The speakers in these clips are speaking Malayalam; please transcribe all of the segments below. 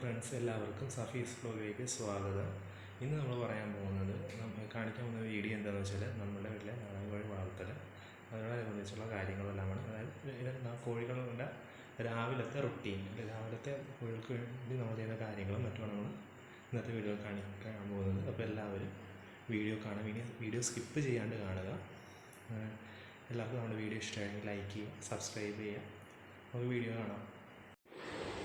ഫ്രണ്ട്സ് എല്ലാവർക്കും സഫീസ് ഫ്ലോയിലേക്ക് സ്വാഗതം. ഇന്ന് നമ്മൾ പറയാൻ പോകുന്നത് നമ്മൾ കാണിക്കാൻ പോകുന്ന വീഡിയോ എന്താണെന്ന് വെച്ചാൽ നമ്മുടെ വീട്ടിലെ നാടൻ കോഴി വളർത്തൽ അതിനോടനുബന്ധിച്ചുള്ള കാര്യങ്ങളെല്ലാമാണ്. അതായത് കോഴികളുടെ രാവിലത്തെ റുട്ടീൻ രാവിലത്തെ കോഴികൾക്ക് വേണ്ടി നമ്മൾ ചെയ്യുന്ന കാര്യങ്ങളും മറ്റുമാണ് നമ്മൾ ഇന്നത്തെ വീഡിയോ കാണിക്കാൻ പോകുന്നത്. അപ്പോൾ എല്ലാവരും വീഡിയോ കാണാൻ ഇനി വീഡിയോ സ്കിപ്പ് ചെയ്യാണ്ട് കാണുക. എല്ലാവർക്കും നമ്മുടെ വീഡിയോ ഇഷ്ടമായെങ്കിൽ ലൈക്ക് ചെയ്യുക സബ്സ്ക്രൈബ് ചെയ്യുക. നമുക്ക് വീഡിയോ കാണാം.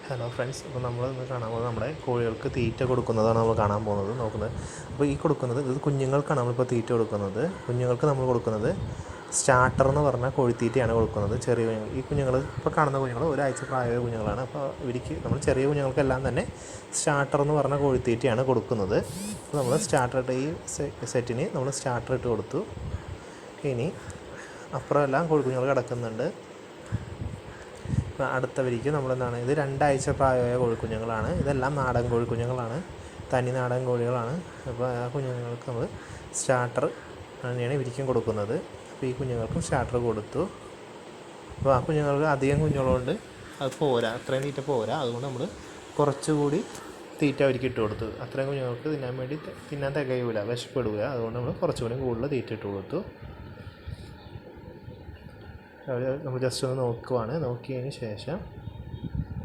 ഹലോ ഫ്രണ്ട്സ് അപ്പോൾ നമ്മൾ ഇന്ന് കാണാൻ പോകുന്നത് നമ്മുടെ കോഴികൾക്ക് തീറ്റ കൊടുക്കുന്നതാണ് നമ്മൾ കാണാൻ പോകുന്നത്. നോക്കുന്നത്. അപ്പോൾ ഈ കൊടുക്കുന്നത് ഇത് കുഞ്ഞുങ്ങൾക്കാണ് നമ്മളിപ്പോൾ തീറ്റ കൊടുക്കുന്നത്. കുഞ്ഞുങ്ങൾക്ക് നമ്മൾ കൊടുക്കുന്നത് സ്റ്റാർട്ടർ എന്ന് പറഞ്ഞ കോഴിത്തീറ്റയാണ് കൊടുക്കുന്നത്. ചെറിയ കുഞ്ഞുങ്ങൾ. ഈ കുഞ്ഞുങ്ങൾ ഇപ്പോൾ കാണുന്ന കുഞ്ഞുങ്ങൾ ഒരാഴ്ച പ്രായമായ കുഞ്ഞുങ്ങളാണ്. അപ്പോൾ ഇവർക്ക് നമ്മൾ ചെറിയ കുഞ്ഞുങ്ങൾക്കെല്ലാം തന്നെ സ്റ്റാർട്ടർ എന്ന് പറഞ്ഞ കോഴിത്തീറ്റയാണ് കൊടുക്കുന്നത്. അപ്പോൾ നമ്മൾ സ്റ്റാർട്ടർ ഈ സെറ്റിന് നമ്മൾ സ്റ്റാർട്ടർ ഇട്ട് കൊടുത്തു. ഇനി അപ്പുറം എല്ലാം കോഴിക്കുഞ്ഞുങ്ങൾ കിടക്കുന്നുണ്ട്. അടുത്തവരിക്ക് നമ്മളെന്താണ്? ഇത് രണ്ടാഴ്ച പ്രായമായ കോഴിക്കുഞ്ഞുങ്ങളാണ്. ഇതെല്ലാം നാടൻ കോഴിക്കുഞ്ഞുങ്ങളാണ്. തനി നാടൻ കോഴികളാണ്. അപ്പോൾ ആ കുഞ്ഞുങ്ങൾക്ക് നമ്മൾ സ്റ്റാർട്ടർ തന്നെയാണ് ഇവരിക്കും കൊടുക്കുന്നത്. അപ്പോൾ ഈ കുഞ്ഞുങ്ങൾക്കും സ്റ്റാർട്ടർ കൊടുത്തു. അപ്പോൾ ആ കുഞ്ഞുങ്ങൾക്ക് അധികം കുഞ്ഞുങ്ങളുണ്ട്. അത് പോരാ. അത്രയും തീറ്റ പോരാ. അതുകൊണ്ട് നമ്മൾ കുറച്ചുകൂടി തീറ്റ അവർക്ക് ഇട്ട് കൊടുത്തു. അത്രയും കുഞ്ഞുങ്ങൾക്ക് തിന്നാൻ വേണ്ടി തിന്നാൻ തികയൂല. വിശപ്പെടുക അതുകൊണ്ട് നമ്മൾ കുറച്ചുകൂടി കൂടുതൽ തീറ്റ ഇട്ട് കൊടുത്തു. അവർ നമ്മൾ ജസ്റ്റ് ഒന്ന് നോക്കുവാണ്. നോക്കിയതിന് ശേഷം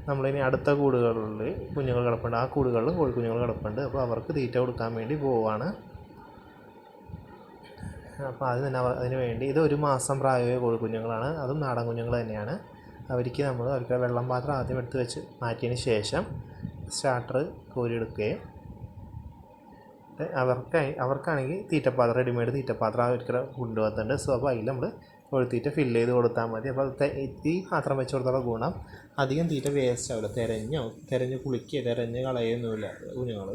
നമ്മളിനി അടുത്ത കൂടുകളിൽ കുഞ്ഞുങ്ങൾ കിടപ്പുണ്ട്. ആ കൂടുകളിലും കോഴിക്കുഞ്ഞുങ്ങൾ കിടപ്പുണ്ട്. അപ്പോൾ അവർക്ക് തീറ്റ കൊടുക്കാൻ വേണ്ടി പോവാണ്. അപ്പോൾ അത് തന്നെ അതിന് വേണ്ടി ഇത് ഒരു മാസം പ്രായമായ കോഴിക്കുഞ്ഞുങ്ങളാണ് അതും നാടൻ കുഞ്ഞുങ്ങൾ തന്നെയാണ്. അവർക്ക് നമ്മൾ അവർക്ക് വെള്ളം പാത്രം ആദ്യം എടുത്ത് വെച്ച് മാറ്റിയതിന് ശേഷം സ്റ്റാർട്ടർ കോരിയെടുക്കുകയും അവർക്ക് അവർക്കാണെങ്കിൽ തീറ്റപ്പാത്രം റെഡിമെയ്ഡ് തീറ്റപ്പാത്രം അവർക്ക് കൊണ്ടുവന്നിട്ടുണ്ട്. സോ അപ്പോൾ അതിൽ നമ്മൾ കോഴിത്തീറ്റ ഫിൽ ചെയ്ത് കൊടുത്താൽ മതി. അപ്പോൾ ഈ പാത്രം വെച്ച് കൊടുത്തുള്ള ഗുണം. അധികം തീറ്റ വേസ്റ്റ് ആവില്ല. തിരഞ്ഞോ തിരഞ്ഞ് കുളിക്കുക തിരഞ്ഞ് കളയൊന്നുമില്ല കുഞ്ഞുങ്ങൾ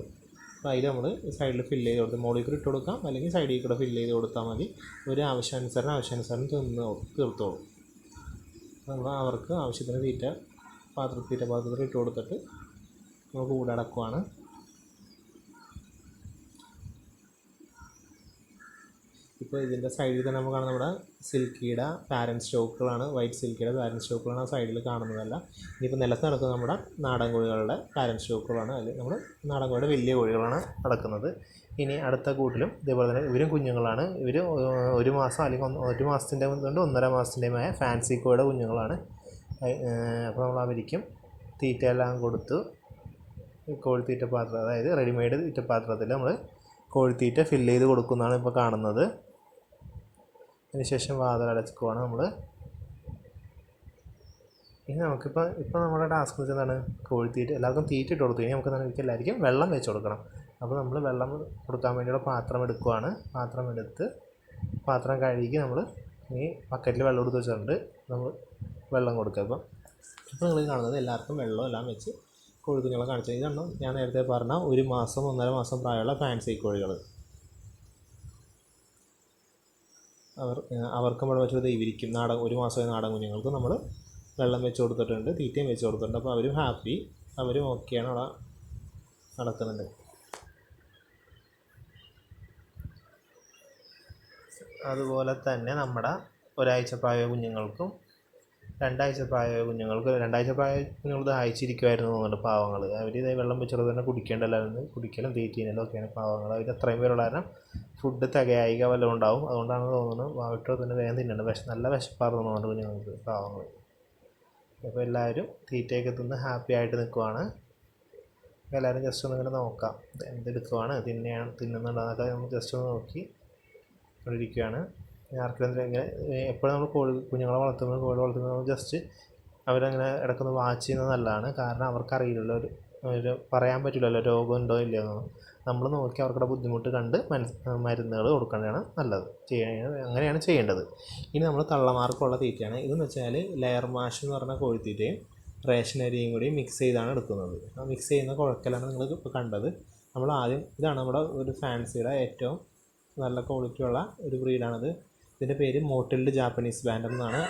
അപ്പോൾ അതിൽ നമ്മൾ സൈഡിൽ ഫില്ല് ചെയ്ത് കൊടുത്ത് മുകളിൽ കൂടി ഇട്ട് കൊടുക്കാം. അല്ലെങ്കിൽ സൈഡിൽ കൂടെ ഫില്ല് ചെയ്ത് കൊടുത്താൽ മതി. ഒരു ആവശ്യാനുസരണം ആവശ്യാനുസരണം തിന്ന് തീർത്തോളും. നമ്മൾ അവർക്ക് ആവശ്യത്തിന് തീറ്റ പാത്ര തീറ്റ പാത്രത്തിൽ ഇട്ട് കൊടുത്തിട്ട് നമ്മൾ കൂടെ അടക്കുവാണ് ഇപ്പോൾ ഇതിന്റെ സൈഡിൽ തന്നെ നമുക്ക് കാണുന്ന നമ്മുടെ സിൽക്കിയുടെ പാരന്റ് സ്റ്റോക്കുകളാണ് വൈറ്റ് സിൽക്കിയുടെ പാരന്റ് സ്റ്റോക്കുകളാണ് ആ സൈഡിൽ കാണുന്നതല്ല. ഇനിയിപ്പോൾ നിലത്ത് നടക്കുന്ന നമ്മുടെ നാടൻ കോഴികളുടെ പാരന്റ് സ്റ്റോക്കുകളാണ് അതിൽ നമ്മൾ നാടൻ കോഴിയുടെ വലിയ കോഴികളാണ് നടക്കുന്നത്. ഇനി അടുത്ത കൂട്ടിലും ഇതേപോലെ തന്നെ ഇവരും കുഞ്ഞുങ്ങളാണ്. ഇവർ ഒരു മാസം അല്ലെങ്കിൽ ഒന്ന് ഒരു മാസത്തിന്റെ കൊണ്ട് ഒന്നര മാസത്തിന്റെയുമായ ഫാൻസി കോഴിയുടെ കുഞ്ഞുങ്ങളാണ്. അപ്പോൾ നമ്മൾ അവരിക്കും തീറ്റയെല്ലാം കൊടുത്തു. കോഴിത്തീറ്റ പാത്രം അതായത് റെഡിമെയ്ഡ് തീറ്റപ്പാത്രത്തിൽ നമ്മൾ കോഴിത്തീറ്റ ഫില്ല് ചെയ്ത് കൊടുക്കുന്നതാണ് ഇപ്പോൾ കാണുന്നത്. അതിനുശേഷം വാതിലടച്ചുക്കുവാണ് നമ്മൾ ഇനി നമുക്കിപ്പോൾ ഇപ്പോൾ നമ്മുടെ ടാസ്ക് വെച്ചാൽ എന്താണ്? കോഴിത്തീറ്റ എല്ലാവർക്കും തീറ്റ ഇട്ട് കൊടുത്തു. ഇനി നമുക്ക് നമുക്ക് എല്ലാവർക്കും വെള്ളം വെച്ച് കൊടുക്കണം. അപ്പോൾ നമ്മൾ വെള്ളം കൊടുക്കാൻ വേണ്ടിയുള്ള പാത്രം എടുക്കുവാണ്. പാത്രം എടുത്ത് പാത്രം കഴുകി നമ്മൾ ഈ ബക്കറ്റിൽ വെള്ളം എടുത്ത് വെച്ചിട്ടുണ്ട്. നമ്മൾ വെള്ളം കൊടുക്കുക. അപ്പം ഇപ്പോൾ നിങ്ങൾ കാണുന്നത് എല്ലാവർക്കും വെള്ളം എല്ലാം വെച്ച് കോഴിക്കുഞ്ഞുങ്ങളെ കാണിച്ചു ഇതാണ് ഞാൻ നേരത്തെ പറഞ്ഞ ഒരു മാസം ഒന്നര മാസം പ്രായമുള്ള ഫാൻസി കോഴികൾ അവർ അവർക്കും വെള്ളം വെച്ച് കൊടുത്താൽ ഇവരിക്കും നാടൻ ഒരു മാസമായ നാടൻ കുഞ്ഞുങ്ങൾക്ക് നമ്മൾ വെള്ളം വെച്ച് കൊടുത്തിട്ടുണ്ട് തീറ്റയും വെച്ച് കൊടുത്തിട്ടുണ്ട്. അപ്പോൾ അവരും ഹാപ്പി അവരും ഓക്കെയാണ് അവിടെ നടക്കുന്നുണ്ട് അതുപോലെ തന്നെ നമ്മുടെ ഒരാഴ്ച പ്രായ കുഞ്ഞുങ്ങൾക്കും രണ്ടാഴ്ച പ്രായമായ കുഞ്ഞുങ്ങൾക്ക് രണ്ടാഴ്ച പ്രായമായ കുഞ്ഞുങ്ങൾ ദാഹിച്ചിരിക്കുമായിരുന്നു തോന്നുന്നുണ്ട് പാവങ്ങൾ അവർ ഇതേ വെള്ളം വെച്ചുള്ളത് തന്നെ കുടിക്കേണ്ടല്ലായിരുന്നു. കുടിക്കലും തീറ്റീനലും ഒക്കെയാണ് പാവങ്ങൾ അവർ അത്രയും പേരുള്ള കാരണം ഫുഡ് തികയായിക വല്ലതും ഉണ്ടാവും. അതുകൊണ്ടാണ് തോന്നുന്നത് വാവിട്ടോ തന്നെ വേഗം തിന്നണം വിശ നല്ല വിശപ്പാർന്നു തോന്നുന്നുണ്ട് കുഞ്ഞുങ്ങൾക്ക് പാവങ്ങൾ അപ്പോൾ എല്ലാവരും തീറ്റയൊക്കെ തിന്ന് ഹാപ്പി ആയിട്ട് നിൽക്കുവാണ് എല്ലാവരും ജസ്റ്റ് ഒന്ന് ഇങ്ങനെ നോക്കാം. എന്തെടുക്കുവാണ്? തിന്നെയാണ് തിന്നുന്നുണ്ടോ എന്നൊക്കെ നമ്മൾ ജസ്റ്റ് ഒന്ന് നോക്കി. ഇരിക്കുകയാണ് ആർക്കെങ്കിലും ഇങ്ങനെ എപ്പോഴും നമ്മൾ കോഴി കുഞ്ഞുങ്ങളെ വളർത്തുമ്പോൾ കോഴി വളർത്തുമ്പോൾ നമ്മൾ ജസ്റ്റ് അവരങ്ങനെ ഇടയ്ക്കൊന്ന് വാച്ച് ചെയ്യുന്നത് നല്ലതാണ്. കാരണം അവർക്കറിയില്ലല്ലോ ഒരു ഒരു പറയാൻ പറ്റില്ലല്ലോ രോഗം ഉണ്ടോ ഇല്ലയോ എന്നൊന്നും നമ്മൾ നോക്കി അവർക്കുടെ ബുദ്ധിമുട്ട് കണ്ട് മരുന്നുകൾ കൊടുക്കേണ്ടതാണ് നല്ലത്. ചെയ്യുന്നത് അങ്ങനെയാണ് ചെയ്യേണ്ടത്. ഇനി നമ്മൾ തള്ളമാർക്കുള്ള തീറ്റയാണ്. ഇതെന്ന് വെച്ചാൽ ലെയർ മാഷ് എന്ന് പറഞ്ഞ കോഴിത്തീറ്റയും റേഷൻ അരിയും കൂടി മിക്സ് ചെയ്താണ് എടുക്കുന്നത്. ആ മിക്സ് ചെയ്യുന്ന കുഴക്കലാണ് നിങ്ങൾ ഇപ്പോൾ കണ്ടത്. നമ്മൾ ആദ്യം ഇതാണ് നമ്മുടെ ഒരു ഫാൻസിയുടെ ഏറ്റവും നല്ല ക്വാളിറ്റിയുള്ള ഒരു ബ്രീഡാണിത് ഇതിന്റെ പേര് മോട്ടിൽഡ് ജാപ്പനീസ് ബാൻഡ് എന്നാണ്.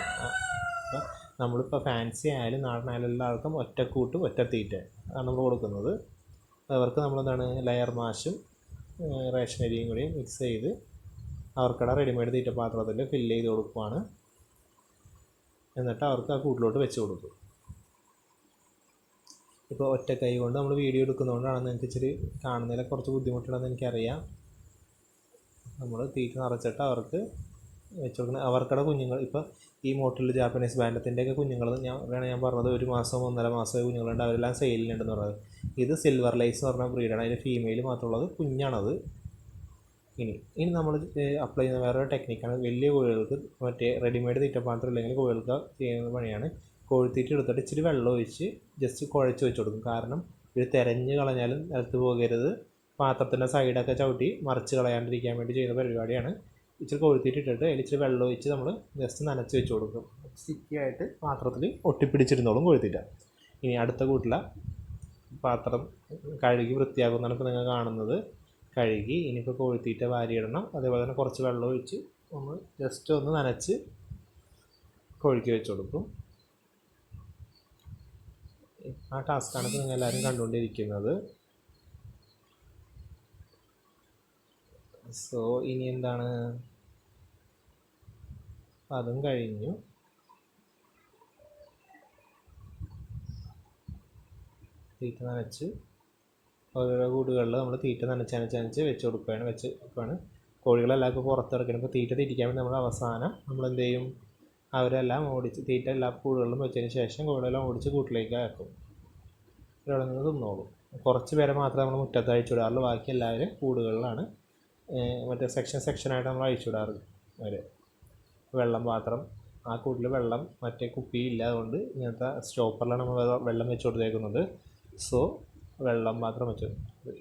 നമ്മളിപ്പോൾ ഫാൻസി ആയാലും നാടനായാലും എല്ലാവർക്കും ഒറ്റക്കൂട്ട് ഒറ്റ തീറ്റ ആണ് നമ്മൾ കൊടുക്കുന്നത്. അവർക്ക് നമ്മളെന്താണ്? ലെയർ മാഷും റേഷൻ അരിയും കൂടി മിക്സ് ചെയ്ത് അവർക്കടെ റെഡിമെയ്ഡ് തീറ്റ പാത്രത്തിൽ ഫില്ല് ചെയ്ത് കൊടുക്കുവാണ്. എന്നിട്ട് അവർക്ക് ആ കൂട്ടിലോട്ട് വെച്ച് കൊടുക്കും. ഇപ്പോൾ ഒറ്റ കൈ കൊണ്ട് നമ്മൾ വീഡിയോ എടുക്കുന്നതുകൊണ്ടാണ് നിങ്ങൾക്ക് ഇച്ചിരി കാണുന്നതിൽ കുറച്ച് ബുദ്ധിമുട്ടുണ്ടെന്ന് എനിക്കറിയാം. നമ്മൾ തീറ്റ നിറച്ചിട്ട് അവർക്ക് വെച്ച് കൊടുക്കുന്നത് അവർക്കടെ കുഞ്ഞുങ്ങൾ ഇപ്പോൾ ഈ മോട്ടിൽ ജാപ്പനീസ് ബാൻഡത്തിന്റെയൊക്കെ കുഞ്ഞുങ്ങൾ ഞാൻ വേണം ഞാൻ പറഞ്ഞത് ഒരു മാസം ഒന്നര മാസമായ കുഞ്ഞുങ്ങളുണ്ട് അവരെല്ലാം സെയിലിലുണ്ടെന്ന് പറഞ്ഞത് ഇത് സിൽവർ ലൈസ് എന്ന് പറഞ്ഞ ബ്രീഡാണ്. അതിന് ഫീമെയിൽ മാത്രമുള്ളത് കുഞ്ഞാണത്. ഇനി ഇനി നമ്മൾ അപ്ലൈ ചെയ്യുന്ന വേറൊരു ടെക്നിക്കാണ്. വലിയ കോഴികൾക്ക് മറ്റേ റെഡിമെയ്ഡ് തീറ്റപ്പാത്രം ഇല്ലെങ്കിൽ കോഴികൾക്ക് ചെയ്യുന്ന പണിയാണ്. കോഴിത്തീറ്റ എടുത്തിട്ട് ഇച്ചിരി വെള്ളം ഒഴിച്ച് ജസ്റ്റ് കുഴച്ച് വെച്ച് കൊടുക്കും. കാരണം ഇത് തിരഞ്ഞ് കളഞ്ഞാലും നിലത്ത് പോകരുത്. പാത്രത്തിന്റെ സൈഡൊക്കെ ചവിട്ടി മറിച്ച് കളയാണ്ടിരിക്കാൻ വേണ്ടി ചെയ്യുന്ന പരിപാടിയാണ്. ഇച്ചിരി അതിൽ ഇച്ചിരി വെള്ളം ഒഴിച്ച് നമ്മൾ ജസ്റ്റ് നനച്ച് വെച്ച് കൊടുക്കും. സ്റ്റിക്കി ആയിട്ട് പാത്രത്തിൽ ഒട്ടിപ്പിടിച്ചിരുന്നോളും കോഴിത്തീറ്റ ഇനി അടുത്ത കൂട്ടില പാത്രം കഴുകി വൃത്തിയാക്കുന്നതാണ് ഇപ്പോൾ നിങ്ങൾ കാണുന്നത്. കഴുകി ഇനിയിപ്പോൾ വാരി വാരിയിടണം. അതേപോലെ തന്നെ കുറച്ച് വെള്ളം ഒഴിച്ച് ഒന്ന് ജസ്റ്റ് ഒന്ന് നനച്ച് കൊഴുക്കി വെച്ച് കൊടുക്കും. ആ ടാസ്ക്കാണ് ഇപ്പോൾ നിങ്ങൾ എല്ലാവരും കണ്ടുകൊണ്ടിരിക്കുന്നത്. സോ ഇനി എന്താണ്? അതും കഴിഞ്ഞു. തീറ്റ നനച്ച് ഓരോരോ കൂടുകളിൽ നമ്മൾ തീറ്റ നനച്ച് നനച്ച് നനച്ച് വെച്ച് കൊടുക്കുകയാണ് വെച്ച് കൊടുക്കുകയാണ് കോഴികളെല്ലാം പുറത്തിറക്കണം ഇപ്പോൾ തീറ്റ തിരിക്കാൻ വേണ്ടി നമ്മൾ അവസാനം നമ്മൾ എന്ത് ചെയ്യും അവരെല്ലാം ഓടിച്ച് തീറ്റ എല്ലാ കൂടുകളിലും വെച്ചതിന് ശേഷം കോഴികളെല്ലാം ഓടിച്ച് കൂട്ടിലേക്ക് ആക്കും. ഇവിടെ നിന്ന് തിന്നോളും. കുറച്ച് പേരെ മാത്രമേ നമ്മൾ മുറ്റത്ത് അഴിച്ചു വിടാറുള്ളൂ. ബാക്കി എല്ലാവരും കൂടുകളിലാണ് മറ്റേ സെക്ഷൻ സെക്ഷനായിട്ട് നമ്മൾ അഴിച്ചു വിടാറ് അവരെ. വെള്ളം മാത്രം. ആ കൂട്ടിൽ വെള്ളം മറ്റേ കുപ്പി ഇല്ല അതുകൊണ്ട് ഇങ്ങനത്തെ സ്റ്റോപ്പറിലാണ് നമ്മൾ വെള്ളം വെച്ച് കൊടുത്തേക്കുന്നത്. സോ വെള്ളം മാത്രം വെച്ചു.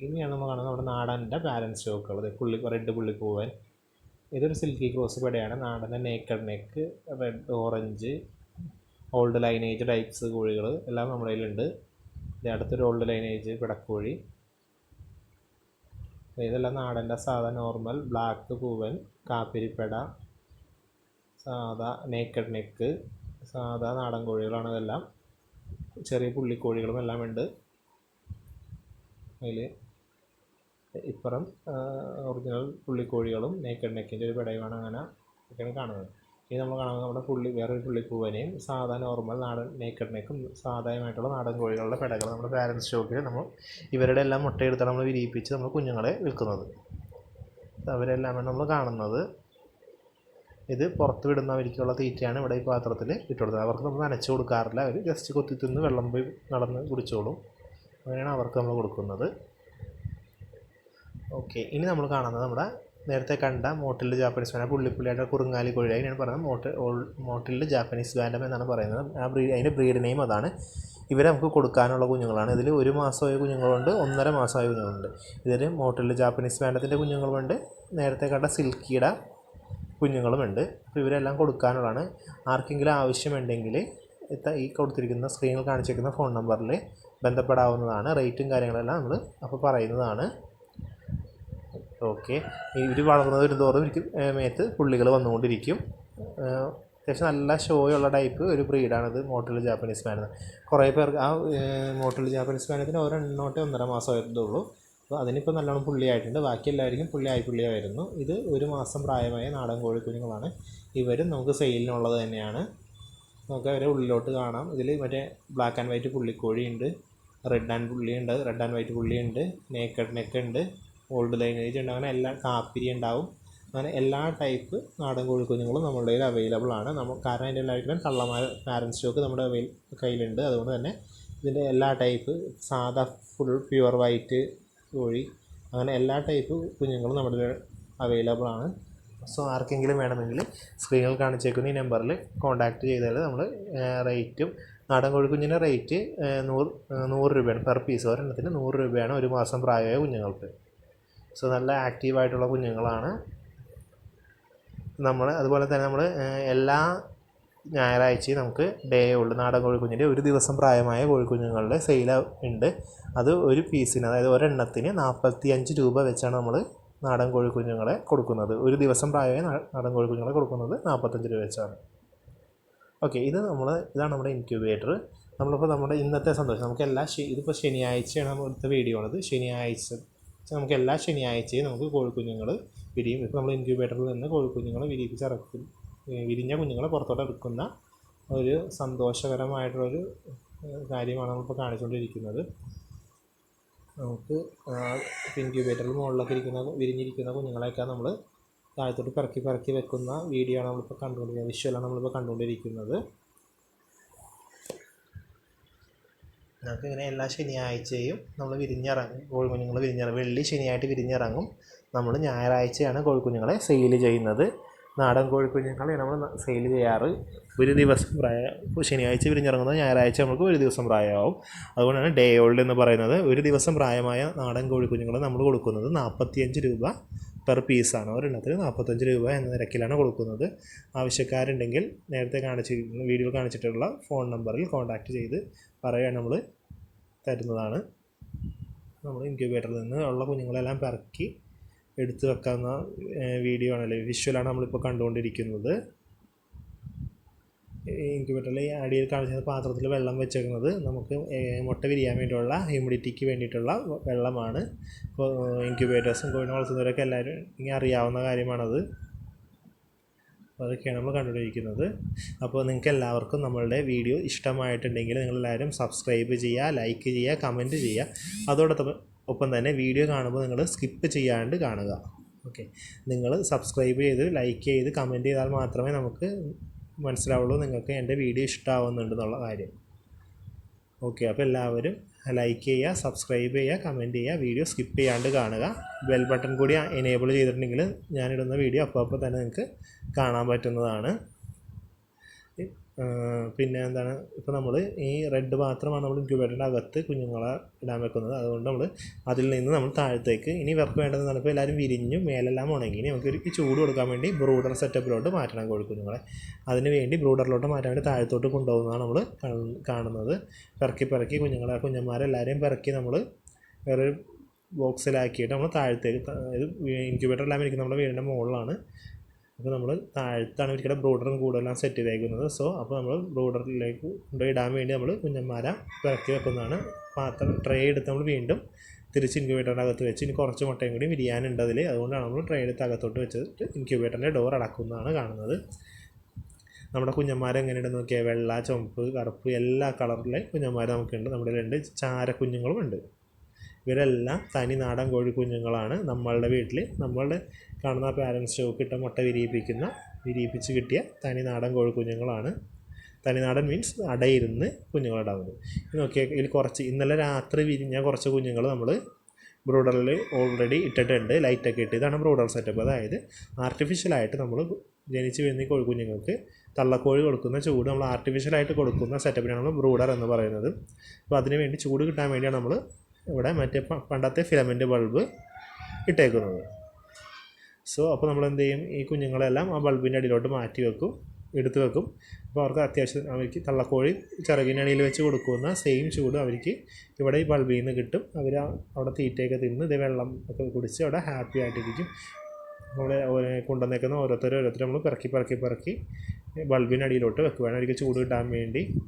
ഇനിയാണ് നമ്മൾ കാണുന്നത് നമ്മുടെ നാടന്റെ ബാലൻസ് സ്റ്റോക്കുകൾ പുള്ളി റെഡ് പുള്ളി പുള്ളിപ്പൂവൻ ഇതൊരു സിൽക്കി ക്രോസ് പെടയാണ്. നാടന്റെ naked neck red orange old lineage types കോഴികൾ എല്ലാം നമ്മുടെ കയ്യിലുണ്ട്. അടുത്തൊരു ഓൾഡ് ലൈനേജ് പിടക്കോഴി. ഇതെല്ലാം നാടന്റെ സാധാ നോർമൽ ബ്ലാക്ക് പൂവൻ കാപ്പിരിപ്പെട സാധാ നേക്കഡ് നെക്ക് സാധാ നാടൻ കോഴികളാണ് ഇതെല്ലാം. ചെറിയ പുള്ളിക്കോഴികളും എല്ലാം ഉണ്ട്. അതിൽ ഇപ്പുറം ഒറിജിനൽ പുള്ളിക്കോഴികളും നേക്കഡ് നെക്കിന്റെ ഒരു പിടയുമാണ് അങ്ങനെ ഒക്കെയാണ് കാണുന്നത്. ഇനി നമ്മൾ കാണുന്നത് നമ്മുടെ പുള്ളി വേറൊരു പുള്ളിപ്പൂവനെയും സാധാ നോർമൽ നാടൻ നേക്കഡ് നെക്കും സാധാരണമായിട്ടുള്ള നാടൻ കോഴികളുടെ പിടകൾ നമ്മുടെ പാരൻസ് സ്റ്റോക്കിൽ നമ്മൾ ഇവരുടെ എല്ലാം മുട്ടയെടുത്താണ് നമ്മൾ വിരിയിപ്പിച്ച് നമ്മൾ കുഞ്ഞുങ്ങളെ വിൽക്കുന്നത്. അവരെല്ലാമാണ് നമ്മൾ കാണുന്നത്. ഇത് പുറത്ത് വിടുന്നവർക്കുള്ള തീറ്റയാണ് ഇവിടെ ഈ പാത്രത്തിൽ ഇട്ട് കൊടുത്തത് അവർക്ക് നമ്മൾ നനച്ച് കൊടുക്കാറില്ല. അവർ ജസ്റ്റ് കൊത്തി തിന്ന് വെള്ളം പോയി നടന്ന് കുടിച്ചോളും. അങ്ങനെയാണ് അവർക്ക് നമ്മൾ കൊടുക്കുന്നത്. ഓക്കെ ഇനി നമ്മൾ കാണുന്നത് നമ്മുടെ നേരത്തെ കണ്ട മോട്ടിൽ ജാപ്പനീസ് ബാൻഡം പുള്ളിപ്പുള്ളിയായിട്ട് കുറുങ്ങാലി കോഴി അതിനാണ് പറയുന്നത്. മോട്ട് മോട്ടിൽ ജാപ്പനീസ് ബാൻഡം എന്നാണ് പറയുന്നത്. ആ ബ്രീഡ് അതിന്റെ ബ്രീഡ് നെയിം അതാണ്. ഇവരെ നമുക്ക് കൊടുക്കാനുള്ള കുഞ്ഞുങ്ങളാണ്. ഇതിൽ ഒരു മാസമായ കുഞ്ഞുങ്ങളുണ്ട് ഒന്നര മാസമായ കുഞ്ഞുങ്ങളുണ്ട്. ഇതിൽ മോട്ടിൽ ജാപ്പനീസ് ബാൻഡത്തിന്റെ കുഞ്ഞുങ്ങളുമുണ്ട് നേരത്തെ കണ്ട സിൽക്കിയുടെ കുഞ്ഞുങ്ങളുമുണ്ട്. അപ്പോൾ ഇവരെല്ലാം കൊടുക്കാനുള്ളതാണ്. ആർക്കെങ്കിലും ആവശ്യമുണ്ടെങ്കിൽ ഈ കൊടുത്തിരിക്കുന്ന സ്ക്രീനിൽ കാണിച്ചിരിക്കുന്ന ഫോൺ നമ്പറിൽ ബന്ധപ്പെടാവുന്നതാണ്. റേറ്റും കാര്യങ്ങളെല്ലാം നമ്മൾ അപ്പോൾ പറയുന്നതാണ്. ഓക്കെ. ഇവർ വളർന്നത് വരുന്നതോറും എനിക്ക് മേത്ത് പുള്ളികൾ വന്നുകൊണ്ടിരിക്കും. അത്യാവശ്യം നല്ല ഷോയുള്ള ടൈപ്പ് ഒരു ബ്രീഡാണിത് മോട്ടിൽ ജാപ്പനീസ് മാനെന്ന് കുറേ പേർക്ക് ആ മോട്ടിൽ ജാപ്പനീസ് മാനത്തിന് ഒരെണ്ണോട്ടേ ഒന്നര മാസമായിട്ടുള്ളൂ അപ്പോൾ അതിനിപ്പോൾ നല്ലോണം പുള്ളിയായിട്ടുണ്ട്. ബാക്കി എല്ലാവർക്കും പുള്ളിയായി പുള്ളിയായിരുന്നു. ഇത് ഒരു മാസം പ്രായമായ നാടൻ കോഴിക്കുഞ്ഞുങ്ങളാണ്. ഇവരും നമുക്ക് സെയിലിനുള്ളത് തന്നെയാണ്. നമുക്ക് അവരെ ഉള്ളിലോട്ട് കാണാം. ഇതിൽ മറ്റേ ബ്ലാക്ക് ആൻഡ് വൈറ്റ് പുള്ളിക്കോഴിയുണ്ട്. റെഡ് ആൻഡ് പുള്ളിയുണ്ട്. റെഡ് ആൻഡ് വൈറ്റ് പുള്ളിയുണ്ട്. നേക്കഡ് നെക്ക് ഉണ്ട്. ഓൾഡ് ലൈനേജ് ഉണ്ട്. അങ്ങനെ എല്ലാ കാപ്പിരി ഉണ്ടാവും. അങ്ങനെ എല്ലാ ടൈപ്പ് നാടൻ കോഴിക്കുഞ്ഞുങ്ങളും നമ്മുടെ കയ്യിൽ അവൈലബിൾ ആണ്. നമ്മൾ കാരണം അതിന്റെ എല്ലാവരും കള്ളമാർ പാരൻസ് സ്റ്റോക്ക് നമ്മുടെ കയ്യിലുണ്ട്. അതുകൊണ്ട് തന്നെ ഇതിന്റെ എല്ലാ ടൈപ്പ് സാധാ ഫുൾ പ്യുവർ വൈറ്റ് കോഴി അങ്ങനെ എല്ലാ ടൈപ്പ് കുഞ്ഞുങ്ങളും നമ്മുടെ അവൈലബിൾ ആണ്. സോ ആർക്കെങ്കിലും വേണമെങ്കിൽ സ്ക്രീനിൽ കാണിച്ചേക്കുന്ന ഈ നമ്പറിൽ കോൺടാക്ട് ചെയ്താൽ നമ്മൾ റേറ്റും നാടൻ കോഴിക്കുഞ്ഞിന്റെ റേറ്റ് നൂറ് നൂറ് രൂപയാണ് പെർ പീസ് ഒരെണ്ണത്തിന് നൂറ് രൂപയാണ് ഒരു മാസം പ്രായമായ കുഞ്ഞുങ്ങൾക്ക്. സോ നല്ല ആക്റ്റീവായിട്ടുള്ള കുഞ്ഞുങ്ങളാണ്. നമ്മൾ അതുപോലെ തന്നെ നമ്മൾ എല്ലാ ഞായറാഴ്ചയും നമുക്ക് ഡേ ഉള്ളു. നാടൻ കോഴിക്കുഞ്ഞിന്റെ ഒരു ദിവസം പ്രായമായ കോഴിക്കുഞ്ഞുങ്ങളുടെ സെയിൽ ഉണ്ട്. അത് ഒരു പീസിന് അതായത് ഒരെണ്ണത്തിന് നാൽപ്പത്തി അഞ്ച് രൂപ വെച്ചാണ് നമ്മൾ നാടൻ കോഴിക്കുഞ്ഞുങ്ങളെ കൊടുക്കുന്നത്. ഒരു ദിവസം പ്രായമായ നാടൻ കോഴിക്കുഞ്ഞുങ്ങളെ കൊടുക്കുന്നത് നാൽപ്പത്തഞ്ച് രൂപ വെച്ചാണ്. ഓക്കെ ഇത് നമ്മൾ ഇതാണ് നമ്മുടെ ഇൻക്യുബേറ്റർ. നമ്മളിപ്പോൾ നമ്മുടെ ഇന്നത്തെ സന്തോഷം നമുക്ക് എല്ലാ ഇതിപ്പോൾ ശനിയാഴ്ചയാണ് നമ്മൾ വീഡിയോ ആണത് ശനിയാഴ്ച നമുക്ക് എല്ലാ ശനിയാഴ്ചയും നമുക്ക് കോഴിക്കുഞ്ഞുങ്ങൾ വിരിയും. ഇപ്പോൾ നമ്മൾ ഇൻക്യുബേറ്ററിൽ നിന്ന് കോഴിക്കുഞ്ഞുങ്ങൾ വിരിയിപ്പിച്ച് ഇറക്കും. വിരിഞ്ഞ കുഞ്ഞുങ്ങളെ പുറത്തോട്ട് എടുക്കുന്ന ഒരു സന്തോഷകരമായിട്ടുള്ളൊരു കാര്യമാണ് നമ്മളിപ്പോൾ കാണിച്ചുകൊണ്ടിരിക്കുന്നത് നമുക്ക് ഇൻക്യൂബേറ്ററിൽ മുകളിലൊക്കെ ഇരിക്കുന്ന വിരിഞ്ഞിരിക്കുന്ന കുഞ്ഞുങ്ങളെയൊക്കെ നമ്മൾ താഴത്തോട്ട് പിറക്കി പിറക്കി വെക്കുന്ന വീഡിയോ ആണ് നമ്മളിപ്പോൾ കണ്ടുകൊണ്ടിരിക്കുന്നത്. വിഷ്വലാണ് നമ്മളിപ്പോൾ കണ്ടുകൊണ്ടിരിക്കുന്നത്. നമുക്ക് ഇങ്ങനെ എല്ലാ ശനിയാഴ്ചയും നമ്മൾ വിരിഞ്ഞിറങ്ങും. കോഴിക്കുഞ്ഞുങ്ങൾ വിരിഞ്ഞിറങ്ങും. വെള്ളി ശനിയായിട്ട് വിരിഞ്ഞിറങ്ങും. നമ്മൾ ഞായറാഴ്ചയാണ് കോഴിക്കുഞ്ഞുങ്ങളെ സെയിൽ ചെയ്യുന്നത്. നാടൻ കോഴിക്കുഞ്ഞുങ്ങളെ നമ്മൾ സെയിൽ ചെയ്യാറ്. ഒരു ദിവസം പ്രായം ശനിയാഴ്ച വിരിഞ്ഞിറങ്ങുന്നത് ഞായറാഴ്ച നമുക്ക് ഒരു ദിവസം പ്രായമാവും. അതുകൊണ്ടാണ് ഡേ ഓൾഡ് എന്ന് പറയുന്നത്. ഒരു ദിവസം പ്രായമായ നാടൻ കോഴിക്കുഞ്ഞുങ്ങൾ നമ്മൾ കൊടുക്കുന്നത് നാൽപ്പത്തിയഞ്ച് രൂപ പെർ പീസാണ് ഒരെണ്ണത്തിന് നാൽപ്പത്തഞ്ച് രൂപ എന്ന നിരക്കിലാണ് കൊടുക്കുന്നത്. ആവശ്യക്കാരുണ്ടെങ്കിൽ നേരത്തെ കാണിച്ച് വീഡിയോ കാണിച്ചിട്ടുള്ള ഫോൺ നമ്പറിൽ കോൺടാക്റ്റ് ചെയ്ത് പറയുകയാണ് നമ്മൾ തരുന്നതാണ്. നമ്മൾ ഇൻക്യുബേറ്ററിൽ നിന്ന് ഉള്ള കുഞ്ഞുങ്ങളെല്ലാം പിറക്കി എടുത്തു വെക്കാവുന്ന വീഡിയോ ആണല്ലേ? വിഷ്വലാണ് നമ്മളിപ്പോൾ കണ്ടുകൊണ്ടിരിക്കുന്നത്. ഇൻക്യുബേറ്ററിൽ അടിയിൽ കാണിച്ച പാത്രത്തിൽ വെള്ളം വെച്ചേക്കുന്നത് നമുക്ക് മുട്ട വിരിയാൻ വേണ്ടിയുള്ള ഹ്യൂമിഡിറ്റിക്ക് വേണ്ടിയിട്ടുള്ള വെള്ളമാണ്. ഇപ്പോൾ ഇൻക്യുബേറ്റേഴ്സും കോഴിനെ വളർത്തുന്നവരൊക്കെ എല്ലാവരും ഇങ്ങനെ അറിയാവുന്ന കാര്യമാണത്. അതൊക്കെയാണ് നമ്മൾ കണ്ടുകൊണ്ടിരിക്കുന്നത്. അപ്പോൾ നിങ്ങൾക്ക് എല്ലാവർക്കും നമ്മളുടെ വീഡിയോ ഇഷ്ടമായിട്ടുണ്ടെങ്കിൽ നിങ്ങളെല്ലാവരും സബ്സ്ക്രൈബ് ചെയ്യുക ലൈക്ക് ചെയ്യുക കമന്റ് ചെയ്യുക. അതോടൊപ്പം ഒപ്പം തന്നെ വീഡിയോ കാണുമ്പോൾ നിങ്ങൾ സ്കിപ്പ് ചെയ്യാണ്ട് കാണുക. ഓക്കെ നിങ്ങൾ സബ്സ്ക്രൈബ് ചെയ്ത് ലൈക്ക് ചെയ്ത് കമന്റ് ചെയ്താൽ മാത്രമേ നമുക്ക് മനസ്സിലാവുള്ളൂ നിങ്ങൾക്ക് എന്റെ വീഡിയോ ഇഷ്ടമാവുന്നുണ്ടെന്നുള്ള കാര്യം. ഓക്കെ അപ്പോൾ എല്ലാവരും ലൈക്ക് ചെയ്യുക സബ്സ്ക്രൈബ് ചെയ്യുക കമന്റ് ചെയ്യുക വീഡിയോ സ്കിപ്പ് ചെയ്യാണ്ട് കാണുക. ബെൽ ബട്ടൺ കൂടി എനേബിൾ ചെയ്തിട്ടുണ്ടെങ്കിൽ ഞാനിടുന്ന വീഡിയോ അപ്പോൾ അപ്പോൾ തന്നെ നിങ്ങൾക്ക് കാണാൻ പറ്റുന്നതാണ്. പിന്നെ എന്താണ് ഇപ്പോൾ നമ്മൾ ഈ റെഡ് മാത്രമാണ് നമ്മൾ ഇൻക്യുബേറ്ററിന്റെ അകത്ത് കുഞ്ഞുങ്ങളെ ഇടാൻ വെക്കുന്നത്. അതുകൊണ്ട് നമ്മൾ അതിൽ നിന്ന് നമ്മൾ താഴത്തേക്ക് ഇനി ഇവർക്ക് വേണ്ടതെന്ന് ഇപ്പോൾ എല്ലാവരും വിരിഞ്ഞു മേലെല്ലാം ഉണങ്ങി ഇനി നമുക്ക് ചൂട് കൊടുക്കാൻ വേണ്ടി ബ്രൂഡർ സെറ്റപ്പിലോട്ട് മാറ്റണം കോഴിക്കുഞ്ഞുങ്ങളെ. അതിന് വേണ്ടി ബ്രൂഡറിലോട്ട് മാറ്റാൻ വേണ്ടി താഴത്തോട്ട് കൊണ്ടുപോകുന്നതാണ് നമ്മൾ കാണുന്നത്. പിറക്കി പിറക്കി കുഞ്ഞുങ്ങളെ കുഞ്ഞന്മാരെല്ലാവരെയും പിറക്കി നമ്മൾ വേറെ ബോക്സിലാക്കിയിട്ട് നമ്മൾ താഴത്തേക്ക് ഇത് ഇൻക്യുബേറ്റർ എല്ലാം ഇരിക്കുന്നത് നമ്മുടെ വീടിന്റെ മുകളിലാണ് അപ്പോൾ നമ്മൾ താഴത്താണ് ഒരിക്കലും ബ്രോഡറും കൂടുതലാണ് സെറ്റ് ചെയ്തേക്കുന്നത്. സോ അപ്പോൾ നമ്മൾ ബ്രോഡറിലേക്ക് കൊണ്ടുപോയി ഇടാൻ വേണ്ടി നമ്മൾ കുഞ്ഞന്മാര പിറക്കി വെക്കുന്നതാണ്. പാത്രം ട്രേ എടുത്ത് നമ്മൾ വീണ്ടും തിരിച്ച് ഇൻക്യുബേറ്ററിന്റെ അകത്ത് വെച്ച് ഇനി കുറച്ച് മുട്ടയും കൂടി വിരിയാനുണ്ട് അതിൽ അതുകൊണ്ടാണ് നമ്മൾ ട്രേ എടുത്ത് അകത്തോട്ട് വെച്ചിട്ട് ഇൻക്യുബേറ്ററിന്റെ ഡോർ അടക്കുന്നതാണ് കാണുന്നത്. നമ്മുടെ കുഞ്ഞന്മാരെ എങ്ങനെയുണ്ട് നോക്കിയാൽ വെള്ള ചുമപ്പ് കറുപ്പ് എല്ലാ കളറിലെ കുഞ്ഞന്മാർ നമുക്കുണ്ട്. നമ്മുടെ രണ്ട് ചാര കുഞ്ഞുങ്ങളും ഉണ്ട് ഇവരെല്ലാം തനി നാടൻ കോഴിക്കുഞ്ഞുങ്ങളാണ്. നമ്മളുടെ വീട്ടിൽ നമ്മളുടെ കാണുന്ന പാരൻസ് ചോക്കിട്ട മുട്ട വിരിയിപ്പിക്കുന്ന വിരിയിപ്പിച്ച് കിട്ടിയ തനി നാടൻ കോഴിക്കുഞ്ഞുങ്ങളാണ്. തനി തനിനാടൻ മീൻസ് അടയിരുന്ന് കുഞ്ഞുങ്ങളുണ്ടാകുന്നത് നോക്കിയാൽ ഇതിൽ കുറച്ച് ഇന്നലെ രാത്രി വിരിഞ്ഞ കുറച്ച് കുഞ്ഞുങ്ങൾ നമ്മൾ ബ്രൂഡറിൽ ഓൾറെഡി ഇട്ടിട്ടുണ്ട് ലൈറ്റൊക്കെ ഇട്ട്. ഇതാണ് ബ്രൂഡർ സെറ്റപ്പ് അതായത് ആർട്ടിഫിഷ്യലായിട്ട് നമ്മൾ ജനിച്ച് വീഴുന്ന കോഴിക്കുഞ്ഞുങ്ങൾക്ക് തള്ളക്കോഴി കൊടുക്കുന്ന ചൂട് നമ്മൾ ആർട്ടിഫിഷ്യലായിട്ട് കൊടുക്കുന്ന സെറ്റപ്പിനാണ് നമ്മൾ ബ്രൂഡർ എന്ന് പറയുന്നത്. അപ്പോൾ അതിന് വേണ്ടി ചൂട് കിട്ടാൻ വേണ്ടിയാണ് നമ്മൾ ഇവിടെ മറ്റേ പണ്ടത്തെ ഫിലമെന്റ് ബൾബ് ഇട്ടേക്കുന്നത്. സോ അപ്പോൾ നമ്മൾ എന്ത് ചെയ്യും? ഈ കുഞ്ഞുങ്ങളെല്ലാം ആ ബൾബിന്റെ അടിയിലോട്ട് മാറ്റി വെക്കും എടുത്ത് വെക്കും. അപ്പോൾ അവർക്ക് അത്യാവശ്യം അവർക്ക് തള്ളക്കോഴി ചിറകിനടിയിൽ വെച്ച് കൊടുക്കുന്ന സെയിം ചൂട് അവർക്ക് ഇവിടെ ഈ ബൾബിൽ നിന്ന് കിട്ടും അവർ അവിടെ തീറ്റയൊക്കെ തിന്ന് ഇത് വെള്ളം ഒക്കെ കുടിച്ച് അവിടെ ഹാപ്പി ആയിട്ടിരിക്കും. നമ്മളെ ഓരോ- കൊണ്ടുവന്നേക്കുന്ന ഓരോരുത്തരും ഓരോരുത്തരും നമ്മൾ പിറക്കി പിറക്കി പിറക്കി അടിയിലോട്ട് വെക്കുകയാണ് അവർക്ക് ചൂട് കിട്ടാൻ വേണ്ടി.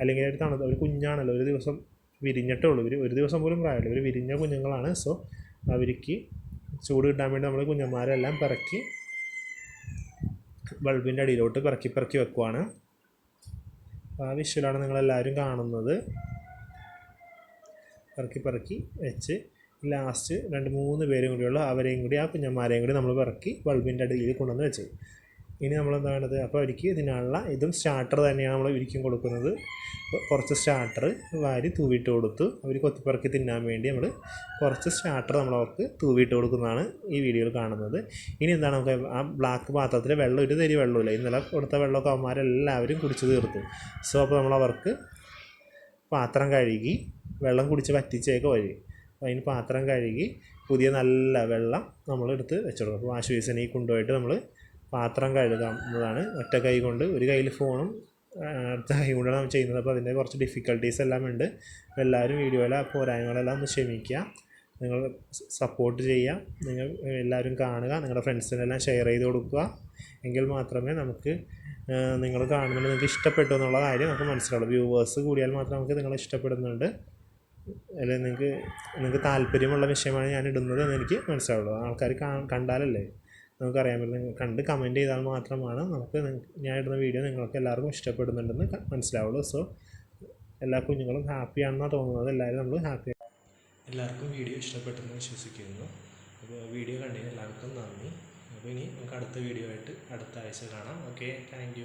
അല്ലെങ്കിൽ ഒരു തണുത്ത ഒരു കുഞ്ഞാണല്ലോ ഒരു ദിവസം വിരിഞ്ഞിട്ടേ ഉള്ളൂ. ഒരു ദിവസം പോലും പ്രായമില്ല. ഇവർ വിരിഞ്ഞ കുഞ്ഞുങ്ങളാണ്. സോ അവർക്ക് ചൂട് കിട്ടാൻ വേണ്ടി നമ്മൾ കുഞ്ഞന്മാരെല്ലാം പിറക്കി ബൾബിന്റെ അടിയിലോട്ട് പിറക്കി പിറക്കി വെക്കുവാണ്. ആ വിഷ്വലാണ് നിങ്ങളെല്ലാവരും കാണുന്നത്. പിറക്കി പിറക്കി വെച്ച് ലാസ്റ്റ് രണ്ട് മൂന്ന് പേരും കൂടിയുള്ള അവരെയും കൂടി ആ കുഞ്ഞന്മാരെയും കൂടി നമ്മൾ പിറക്കി ബൾബിന്റെ അടിയിൽ കൊണ്ടുവന്ന് വെച്ചു. ഇനി നമ്മൾ വേണ്ടത് അപ്പോൾ അവർക്ക് ഇതിനുള്ള ഇതും സ്റ്റാർട്ടർ തന്നെയാണ് നമ്മൾ ഇരിക്കും കൊടുക്കുന്നത്. കുറച്ച് സ്റ്റാർട്ടർ വാരി തൂവിട്ട് കൊടുത്തു. അവർ കൊത്തിപ്പറക്കി തിന്നാൻ വേണ്ടി നമ്മൾ കുറച്ച് സ്റ്റാർട്ടർ നമ്മൾ അവർക്ക് തൂവിട്ട് കൊടുക്കുന്നതാണ് ഈ വീഡിയോയിൽ കാണുന്നത്. ഇനി എന്താണ് നമുക്ക് ആ ബ്ലാക്ക് പാത്രത്തിൽ വെള്ളം ഒരു തരി വെള്ളമില്ല. ഇന്നലെ കൊടുത്ത വെള്ളമൊക്കെ അവന്മാരെല്ലാവരും കുടിച്ച് തീർത്തു. സോ അപ്പോൾ നമ്മൾ അവർക്ക് പാത്രം കഴുകി വെള്ളം കുടിച്ച് വറ്റിച്ചേക്ക് വഴി. അതിന് പാത്രം കഴുകി പുതിയ നല്ല വെള്ളം നമ്മൾ എടുത്ത് വെച്ചിടും അപ്പോൾ വാഷ് ബേസിനെ കൊണ്ടുപോയിട്ട് നമ്മൾ പാത്രം കഴുകാവുന്നതാണ് ഒറ്റ കൈ കൊണ്ട് ഒരു കയ്യിൽ ഫോണും അടുത്ത കൈ കൊണ്ടാണ് നമ്മൾ ചെയ്യുന്നത്. അപ്പോൾ അതിന്റെ കുറച്ച് ഡിഫിക്കൽട്ടീസ് എല്ലാം ഉണ്ട്. അപ്പോൾ എല്ലാവരും വീഡിയോയിലെ പോരായ്മകളെല്ലാം ഒന്ന് ക്ഷമിക്കുക. നിങ്ങൾ സപ്പോർട്ട് ചെയ്യുക. നിങ്ങൾ എല്ലാവരും കാണുക. നിങ്ങളുടെ ഫ്രണ്ട്സിനെല്ലാം ഷെയർ ചെയ്ത് കൊടുക്കുക. എങ്കിൽ മാത്രമേ നമുക്ക് നിങ്ങൾ കാണുന്നുണ്ട് നിങ്ങൾക്ക് ഇഷ്ടപ്പെട്ടു എന്നുള്ള കാര്യം നമുക്ക് മനസ്സിലാവുള്ളൂ. വ്യൂവേഴ്സ് കൂടിയാൽ മാത്രമേ നമുക്ക് നിങ്ങളെ ഇഷ്ടപ്പെടുന്നുണ്ട്. അല്ലെങ്കിൽ നിങ്ങൾക്ക് നിങ്ങൾക്ക് താല്പര്യമുള്ള വിഷയമാണ് ഞാൻ ഇടുന്നത് എന്ന് എനിക്ക് മനസ്സിലാവുള്ളൂ. ആൾക്കാർ കണ്ടാലല്ലേ? നമുക്കറിയാൻ പറ്റും കണ്ട് കമന്റ് ചെയ്താൽ മാത്രമാണ് നമുക്ക് ഞാൻ ഇടുന്ന വീഡിയോ നിങ്ങൾക്ക് എല്ലാവർക്കും ഇഷ്ടപ്പെടുന്നുണ്ടെന്ന് മനസ്സിലാവുള്ളൂ. സോ എല്ലാ കുഞ്ഞുങ്ങളും ഹാപ്പിയാണെന്നാണ് തോന്നുന്നത്. എല്ലാവരും നമ്മൾ ഹാപ്പി എല്ലാവർക്കും വീഡിയോ ഇഷ്ടപ്പെട്ടെന്ന് വിശ്വസിക്കുന്നു. അപ്പോൾ വീഡിയോ കണ്ടതിന് എല്ലാവർക്കും നന്ദി. അപ്പോൾ ഇനി നമുക്ക് അടുത്ത വീഡിയോ ആയിട്ട് അടുത്ത ആഴ്ച കാണാം. Okay thank